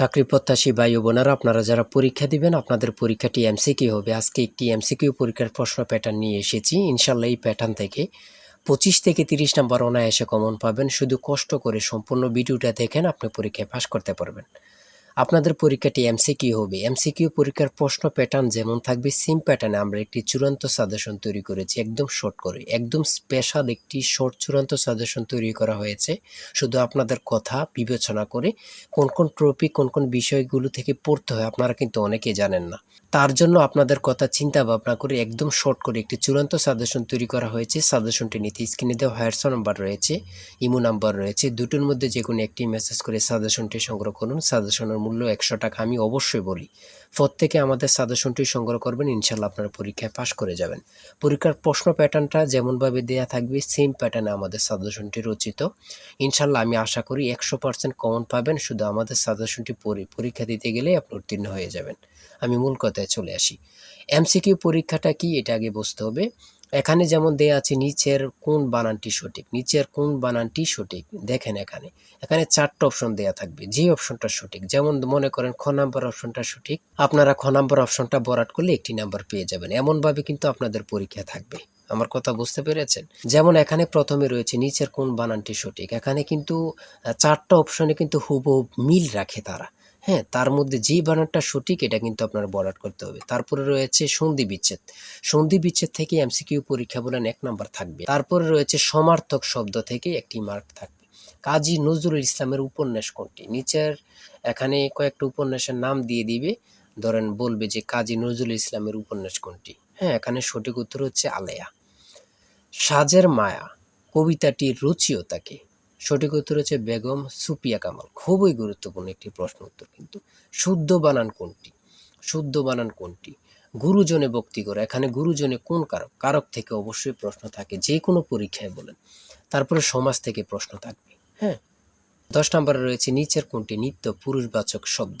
চাকরি প্রত্যাশী ভাই বোনেরা, আপনারা যারা পরীক্ষা দিবেন, আপনাদের পরীক্ষাটি এমসিকিউ হবে। আজকে একটি এমসিকিউ পরীক্ষার প্রশ্ন প্যাটার্ন নিয়ে এসেছি। ইনশাল্লাহ এই প্যাটার্ন থেকে পঁচিশ থেকে তিরিশ নাম্বার অনায়াসে কমন পাবেন। শুধু কষ্ট করে সম্পূর্ণ ভিডিওটা দেখেন, আপনি পরীক্ষায় পাশ করতে পারবেন। আপনাদের পরীক্ষাটি এমসিকিউ হবে। এমসিকিউ পরীক্ষার প্রশ্ন প্যাটার্ন যেমন থাকবে সেম প্যাটার্নে আমরা একটি চূড়ান্ত সাজেশন তৈরি করেছি, একদম শর্ট করে। একদম স্পেশাল একটি শর্ট চূড়ান্ত সাজেশন তৈরি করা হয়েছে। শুধু আপনাদের কথা বিবেচনা করে কোন কোন টপিক কোন কোন বিষয়গুলো থেকে পড়তে হয় আপনারা কিন্তু অনেকেই জানেন না। তার জন্য আপনাদের কথা চিন্তা ভাবনা করে একদম শর্ট করে একটি চূড়ান্ত সাজেশন তৈরি করা হয়েছে। সাজেশনটি নিতে স্ক্রিনে দেওয়া হোয়াটসঅ্যাপ নাম্বার রয়েছে ইমো নাম্বার রয়েছে। দুটোর মধ্যে যে কোনো একটি মেসেজ করে সাজেশনটি সংগ্রহ করুন। সাজেশনের মূল্য একশো টাকা আমি অবশ্যই বলি। প্রত্যেকে আমাদের সাজেশনটি সংগ্রহ করবেন ইনশাল্লাহ আপনারা পরীক্ষায় পাশ করে যাবেন। পরীক্ষার প্রশ্ন প্যাটার্নটা যেমনভাবে দেয়া থাকবে সেম প্যাটার্নে আমাদের সাজেশনটি রচিত। ইনশাল্লাহ আমি আশা করি একশো পার্সেন্ট কমন পাবেন, শুধু আমাদের সাজেশনটি পরীক্ষা দিতে গেলে আপনি উত্তীর্ণ হয়ে যাবেন। আমি মূল কথায় চলে আসি। এমসিকিউ পরীক্ষাটা কি? এটা আগে বুঝতে হবে। এখানে যেমন দেয়া আছে, নিচের কোন বানানটি সঠিক? নিচের কোন বানানটি সঠিক? দেখেন এখানে। এখানে চারটা অপশন দেয়া থাকবে। যে অপশনটা সঠিক, যেমন মনে করেন খ নাম্বার অপশনটা সঠিক, আপনারা খ নাম্বার অপশনটা বরাট করলে একটি নাম্বার পেয়ে যাবেন। এমনভাবে কিন্তু আপনাদের পরীক্ষা থাকবে। আমার কথা বুঝতে পেরেছেন? যেমন এখানে প্রথমে রয়েছে নিচের কোন বানানটি সঠিক। এখানে কিন্তু চারটা অপশনে কিন্তু হুবহু মিল রাখে তারা। হ্যাঁ তার মধ্যে যে বানানটা সঠিক, এটা কিন্তু আপনার বরাট করতে হবে। তারপরে রয়েছে সন্ধি বিচ্ছেদ। সন্ধি বিচ্ছেদ থেকে এমসিকিউ পরীক্ষা বলেন এক নাম্বার থাকবে। তারপরে রয়েছে সমার্থক শব্দ থেকে একটি মার্ক থাকবে। কাজী নজরুল ইসলামের উপন্যাস কোনটি? নিচের এখানে কয়েকটা উপন্যাসের নাম দিয়ে দিবে। ধরেন বলবে যে কাজী নজরুল ইসলামের উপন্যাস কোনটি? হ্যাঁ এখানে সঠিক উত্তর হচ্ছে আলেয়া। সাজের মায়া, কবিতাটির রুচিও তাকে। সঠিক উত্তর হচ্ছে বেগম সুপিয়া কামাল। খুবই গুরুত্বপূর্ণ একটি প্রশ্ন উত্তর কিন্তু। শুদ্ধ বানান কোনটি? শুদ্ধ বানান কোনটি? গুরুজনে ভক্তি করে। এখানে গুরুজনে কোন কারক? কারক থেকে অবশ্যই প্রশ্ন থাকে। যে কোনো পরীক্ষায় বলেন। তারপরে সমাজ থেকে প্রশ্ন থাকবে। হ্যাঁ? দশ নম্বরে রয়েছে, নিচের কোনটি? নিত্য পুরুষবাচক শব্দ।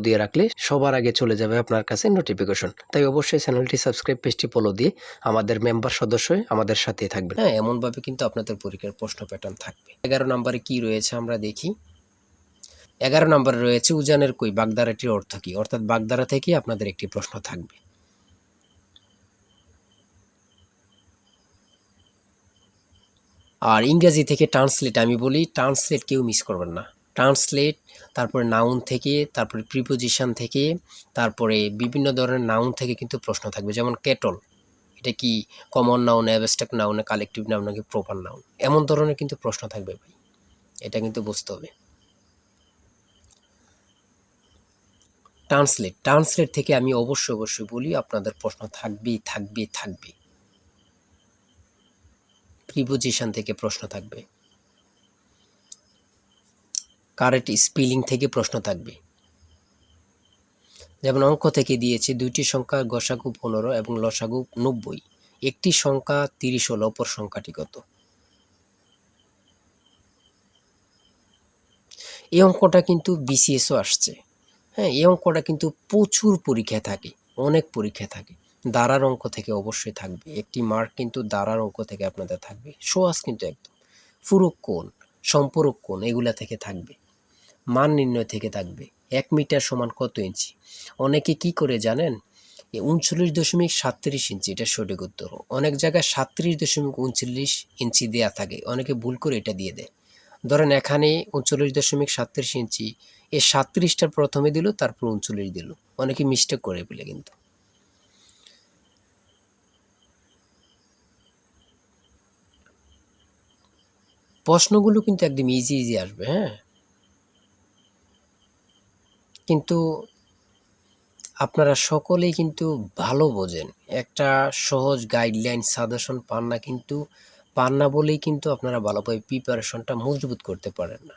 দিয়ে রাখলে সবার আগে চলে যাবে আপনার কাছে নোটিফিকেশন তাই অবশ্যই চ্যানেলটি সাবস্ক্রাইব পেজটি ফলো দিয়ে আমাদের মেম্বার সদস্য আমাদের সাথে থাকবেন। হ্যাঁ এমনভাবে কিন্তু আপনাদের পরীক্ষার প্রশ্ন প্যাটার্ন থাকবে। এগারো নম্বরে কি রয়েছে আমরা দেখি। এগারো নম্বরে রয়েছে উজানের কই বাগদারাটির অর্থ কি? অর্থাৎ বাগদারা থেকে আপনাদের একটি প্রশ্ন থাকবে। আর ইংরেজি থেকে ট্রান্সলেট আমি বলি ট্রান্সলেট কেউ মিস করবেন না। ট্রান্সলেট তারপরে নাউন থেকে, তারপরে প্রিপোজিশন থেকে, তারপরে বিভিন্ন ধরনের নাউন থেকে কিন্তু প্রশ্ন থাকবে। যেমন কেটল এটা কি common noun abstract noun collective noun নাকি প্রপার নাউন এমন ধরনের কিন্তু প্রশ্ন থাকবে ভাই। এটা কিন্তু বুঝতে হবে। ট্রান্সলেট ট্রান্সলেট থেকে আমি অবশ্যই অবশ্যই বলি, আপনাদের প্রশ্ন থাকবেই থাকবে থাকবে প্রিপোজিশান থেকে প্রশ্ন থাকবে। কারেক্ট স্পেলিং থেকে প্রশ্ন থাকবে। যেমন অঙ্ক থেকে দিয়েছে দুইটি সংখ্যা গসাগু পনেরো এবং লসাগু নব্বই। একটি সংখ্যা তিরিশ হল, অপর সংখ্যাটি কত? এই অঙ্কটা কিন্তু বিসিএসও আসছে। হ্যাঁ এই অঙ্কটা কিন্তু প্রচুর পরীক্ষায় থাকে, অনেক পরীক্ষা থাকে। দাঁড়ার অঙ্ক থেকে অবশ্যই থাকবে, একটি মার্ক কিন্তু দাঁড়ার অঙ্ক থেকে আপনাদের থাকবে। সোয়াস কিন্তু একদম, ফুরক কোণ, সম্পূরক কোণ, এগুলা থেকে থাকবে। মান নির্ণয় থেকে থাকবে। এক মিটার সমান কত ইঞ্চি? অনেকে কি করে জানেন? উনচল্লিশ দশমিক সাতত্রিশ ইঞ্চি, এটা সঠিক উত্তর। অনেক জায়গায় সাতত্রিশ দশমিক উনচল্লিশ ইঞ্চি দেয়া থাকে, অনেকে ভুল করে এটা দিয়ে দেয়। ধরেন এখানে উনচল্লিশ দশমিক সাতত্রিশ ইঞ্চি এই সাতত্রিশটা প্রথমে দিল, তারপর উনচল্লিশ দিল। অনেকে মিস্টেক করে ফেলে কিন্তু। প্রশ্নগুলো কিন্তু একদম ইজি ইজি আসবে হ্যাঁ? কিন্তু আপনারা সকলেই কিন্তু ভালো বোঝেন। একটা সহজ গাইডলাইন সাজেশন পান না কিন্তু, পান না বলেই কিন্তু আপনারা ভালোভাবে প্রিপারেশনটা মজবুত করতে পারেন না।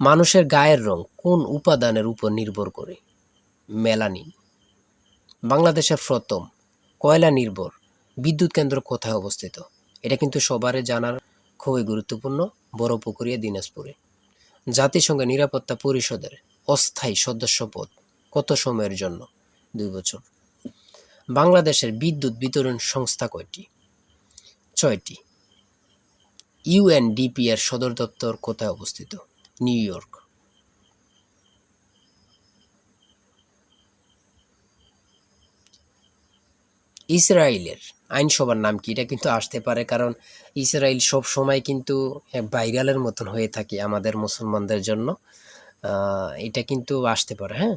মানুষের গায়ের রং কোন উপাদানের উপর নির্ভর করে? মেলানিন। বাংলাদেশের প্রথম কয়লা নির্ভর বিদ্যুৎ কেন্দ্র কোথায় অবস্থিত? এটা কিন্তু সবারই জানার খুবই গুরুত্বপূর্ণ বড় পুকুরিয়া দিনাজপুরে। জাতিসংঘের নিরাপত্তা পরিষদের অস্থায়ী সদস্যপদ কত সময়ের জন্য? দুই বছর। বাংলাদেশের বিদ্যুৎ বিতরণ সংস্থা কয়টি? ছয়টি। ইউএনডিপি এর সদর দপ্তর কোথায় অবস্থিত? New York. ইসরায়েলের আইনসভার নাম কি? এটা কিন্তু আসতে পারে কারণ ইসরায়েল সব সময় কিন্তু ভাইরালের মতন হয়ে থাকে আমাদের মুসলমানদের জন্য। এটা কিন্তু আসতে পারে হ্যাঁ?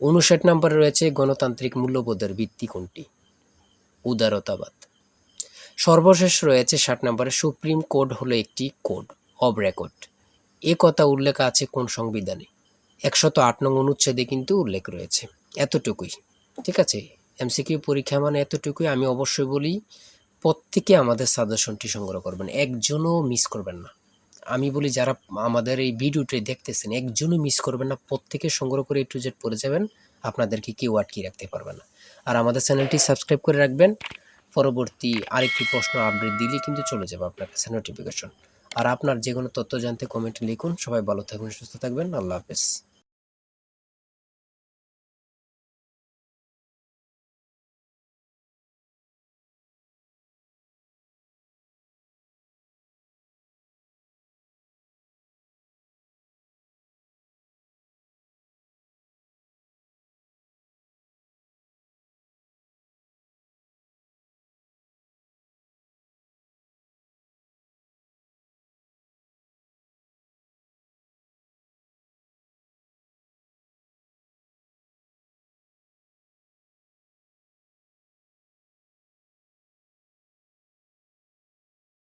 উনষাট নম্বরে রয়েছে গণতান্ত্রিক মূল্যবোধের ভিত্তি কোনটি? উদারতাবাদ। সর্বশেষ রয়েছে ষাট নম্বরে সুপ্রিম কোড হলো একটি কোড অব রেকর্ড। এ কথা উল্লেখ আছে কোন সংবিধানে? একশত আট নং অনুচ্ছেদে কিন্তু উল্লেখ রয়েছে। এতটুকুই। ঠিক আছে? এমসিকিউ পরীক্ষা মানে এতটুকুই। আমি অবশ্যই বলি, প্রত্যেকে আমাদের সাজেশনটি সংগ্রহ করবেন। একজনও মিস করবেন না। আমি বলি, যারা আমাদের এই ভিডিওটি দেখতেছেন, একজনও মিস করবেন না। প্রত্যেকে সংগ্রহ করে একটু জেড পড়ে যাবেন। আপনাদেরকে কেউ আটকে রাখতে পারবে না। আর আমাদের চ্যানেলটি সাবস্ক্রাইব করে রাখবেন। পরবর্তী আরেকটি প্রশ্ন আপডেট দিলেই কিন্তু চলে যাবে আপনার কাছে নোটিফিকেশন আর আপনার যে কোনো তথ্য জানতে কমেন্টে লিখুন। সবাই ভালো থাকবেন, সুস্থ থাকবেন। আল্লাহ হাফেজ।